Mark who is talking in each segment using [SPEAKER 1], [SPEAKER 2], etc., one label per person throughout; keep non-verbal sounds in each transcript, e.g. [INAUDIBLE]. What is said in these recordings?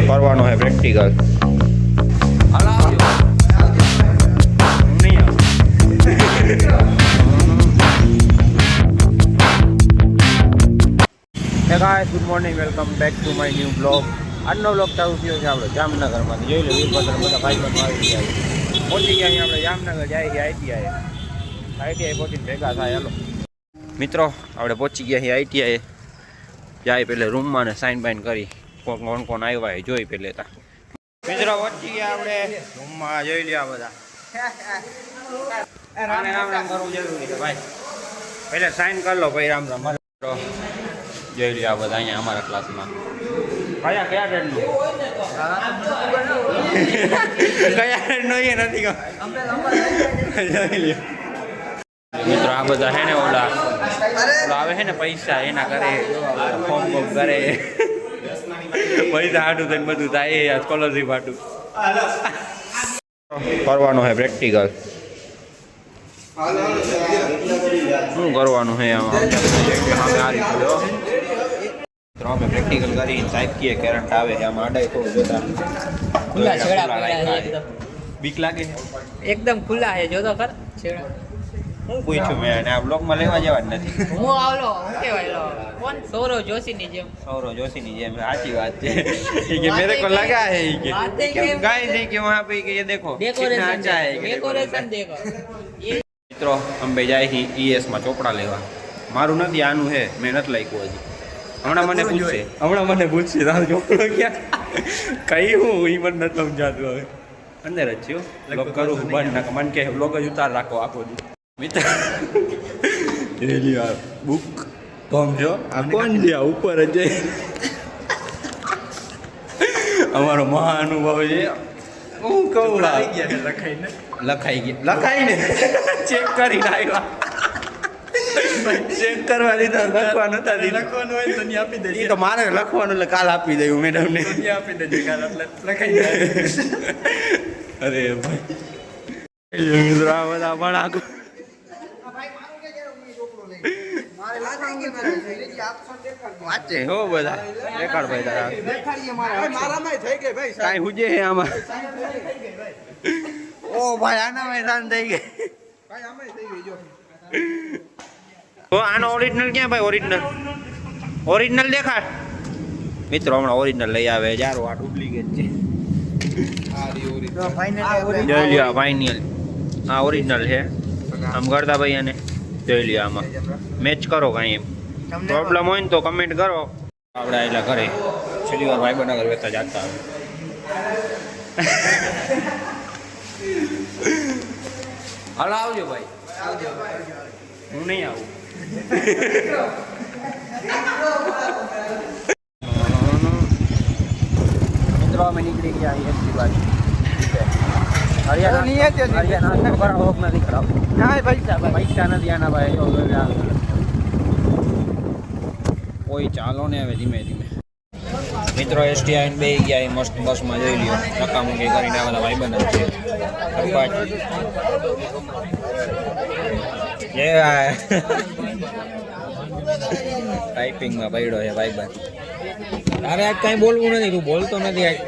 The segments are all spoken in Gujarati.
[SPEAKER 1] કરવાનો છે practical good morning welcome back to my new blog આજનો બ્લોગ ચાલુ થયો છે આપણે જામનગરમાંથી. જોઈ લો, વીરભદ્ર બધા ભાઈ પણ આવી ગયા પહોંચી ગયા અહીંયા આપણે જામનગર, જાય છે આઈટીઆઈ આઈટીઆઈ પહોંચીને ભેગા થાય, હાલો. મિત્રો, આપણે પહોંચી ગયા છીએ આઈટીઆઈ જાય પહેલે રૂમમાં ને સાઇન બાઇન કરી. કોણ કોણ આવ્યા એ જોઈ પેલે તા. મિત્રો પહોંચી ગયા આપણે રૂમમાં જોઈ લ્યા બધા. રામ રામ કરવું જરૂરી છે, ભાઈ. પહેલે સાઈન કરી લો ભાઈ રામ રામ. જોઈ લ્યો આ બધા અહીંયા અમારા ક્લાસમાં કયા કયા ટ્રેનનું કયા ટ્રેન્ડનું એ નથી. જોઈ લ્યો. મિત્રો, આ બધા હે ને ઓલા આવે છે ને પૈસા એના કરે ફોર્મ બોમ કરે પૈસા હાટું થઈને બધું થાય એ સ્કોલરશીપ હાટું કરવાનું હે પ્રેક્ટિકલ શું કરવાનું મિત્રો અમે પ્રેક્ટિકલ કરીને સાહેબ કીએ કરંટ આવે છે આમાં અડાઈ થોડું જોતા. બીક લાગે
[SPEAKER 2] એકદમ ખુલ્લા છે જો તો ખર. છેડા.
[SPEAKER 1] હું પૂછ્યું મેં અને આ બ્લોગમાં લેવા જવા જ નથી.
[SPEAKER 2] હું આવલો હું કહેવાય લો. કોણ? સૌરવ જોશીની જેમ.
[SPEAKER 1] સૌરવ જોશીની જેમ સાચી વાત છે. કે મેરે કો લગા હે કે. ગાય નહીં કે વહાં પે કે દેખો
[SPEAKER 2] ડેકોરેશન
[SPEAKER 1] અચ્છા હે
[SPEAKER 2] ડેકોરેશન દેખો.
[SPEAKER 1] મિત્રો અંબે જાય હી ઈએસમાં ચોપડા લેવા. મારું નથી આનું હે. મેં નથી લાગ્યું હજી. હમણાં મને પૂછશે. હમણાં મને પૂછશે તારો ચોપડો ક્યાં? કઈ હું? એ મને નથી સમજાતું હવે. અંદર જ છું બ્લોગ કરું બંધ ના મન કે બ્લોક જ ઉતાર રાખો આખો દી મિત્ર રેલી વાર બુક સમજો આ કોણ છે આ ઉપર જ અમારો મહાનુભાવ છે હું કહું લખાઈને લખાઈ ગયા લખાઈને ચેક કરીને આવ્યા ચેક કરવા દીધા
[SPEAKER 3] લખવાનું હોય તો આપી દેજે
[SPEAKER 1] તો મારે લખવાનું એટલે કાલ આપી દઉં મેડમને
[SPEAKER 3] નહીં આપી દેજે કાલ એટલે લખાઈ
[SPEAKER 1] અરે ભાઈ બધા પણ વાંચે હો બધા. દેખાડ ભાઈ તારા.
[SPEAKER 3] મારામાંય થઈ ગઈ ભાઈ
[SPEAKER 1] કાંઈ હુજે હે આમાં? ઓ ભાઈ આના મેદાન થઈ ગઈ.
[SPEAKER 3] ભાઈ આમાંય થઈ ગઈ જો
[SPEAKER 1] તો આનો ઓરિજિનલ ક્યાં ભાઈ ઓરિજિનલ ઓરિજિનલ દેખાડ. મિત્રો હમણાં ઓરિજિનલ લઈ આવે યાર આ ડુપ્લિકેટ છે. ફાઇનલ આ ઓરિજિનલ છે. આમ કરતા ભાઈ આને. જોઈ લ્યો આમાં. મેચ કરો કાંઈ એમ. પ્રોબ્લેમ હોય ને તો કમેન્ટ કરો. આપણે આયેલા ઘરે. છેલ્લી વાર ભાઈ બનાગર વેતા જાતા હાલો આવજો ભાઈ. હું નહીં આવું. [LAUGHS] મિત્રો અમે નીકળી ગયા એમસી બાજુ. કોઈ ચાલો ને હવે ધીમે ધીમે. મિત્રો એસટી આવીને બે ગયા એ મસ્ત બસમાં જોઈ લ્યો. મૂકી કરીને આ બધા ભાઈબંધ છે. ટાઈપિંગમાં પડ્યો છે ભાઈબંધ. તારે આજ કાંઈ બોલવું નથી. તું બોલતો નથી આજ.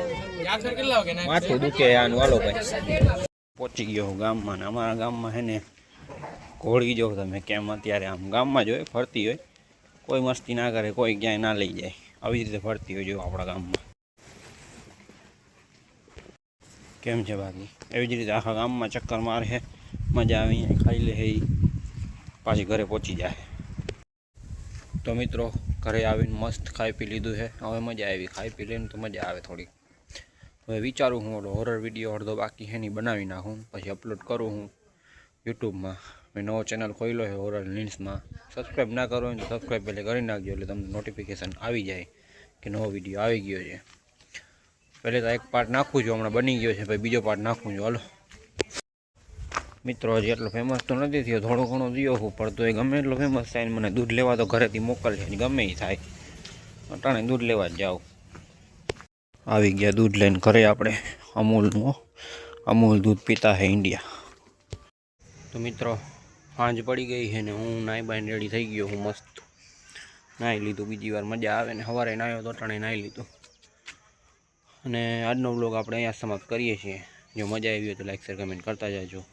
[SPEAKER 1] માથું દુખે આનું હાલો ભાઈ. પહોંચી ગયો ગામમાં ને અમારા ગામમાં હે ને ઘોડી જો તમે કેમ અત્યારે આમ ગામમાં જ હોય ફરતી હોય. કોઈ મસ્તી ના કરે કોઈ ક્યાંય ના લઈ જાય. આવી રીતે ફરતી હોય જો આપણા ગામમાં. કેમ છે બાકી? એવી જ રીતે આખા ગામમાં ચક્કર મારે છે મજા આવી ખાઈ લે પાછી ઘરે પહોંચી જાય. તો મિત્રો ઘરે આવીને મસ્ત ખાઈ પી લીધું છે હવે મજા આવી. ખાઈ પી લઈને તો મજા આવે થોડીક. હવે વિચારું હું ઓલો હોરર વીડિયો અડધો બાકી હેની બનાવી નાખું, પછી અપલોડ કરું હું યુટ્યુબમાં. મેં નવો ચેનલ ખોલ્યો છે હોરર લીન્સમાં સબસ્ક્રાઈબ ના કરો તો સબસ્ક્રાઈબ પહેલાં કરી નાખજો, એટલે તમને નોટિફિકેશન આવી જાય કે નવો વીડિયો આવી ગયો છે. પહેલે તો એક પાર્ટ નાખું છું, હમણાં બની ગયો છે, પછી બીજો પાર્ટ નાખું છું. હાલો. મિત્રો, હજી એટલો ફેમસ તો નથી થયો, થોડો ઘણો થયો હું, પણ તો એ ગમે એટલો ફેમસ થાય મને દૂધ લેવા તો ઘરેથી મોકલશે ને ગમે એ થાય. અટાણે દૂધ લેવા જ જાઉં. આવી ગયા દૂધ લઈને ઘરે આપણે અમૂલનું અમૂલ દૂધ પીતા હે ઇન્ડિયા. તો મિત્રો સાંજ પડી ગઈ છે ને હું નાઈ બાઈને રેડી થઈ ગયો હું મસ્ત. નાહી લીધું, બીજી વાર મજા આવે ને. સવારે નાહ્યો તો ટાણે નાહી લીધું. અને આજનો બ્લોગ આપણે અહીંયા સમાપ્ત કરીએ છીએ. જો મજા આવી હોય તો લાઈક શેર કમેન્ટ કરતા જાજો.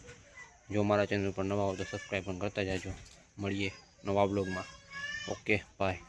[SPEAKER 1] જો મારા ચેનલ પર નવા હો તો સબસ્ક્રાઈબ પણ કરતા જાજો. મળીએ નવા બ્લોગમાં ઓકે બાય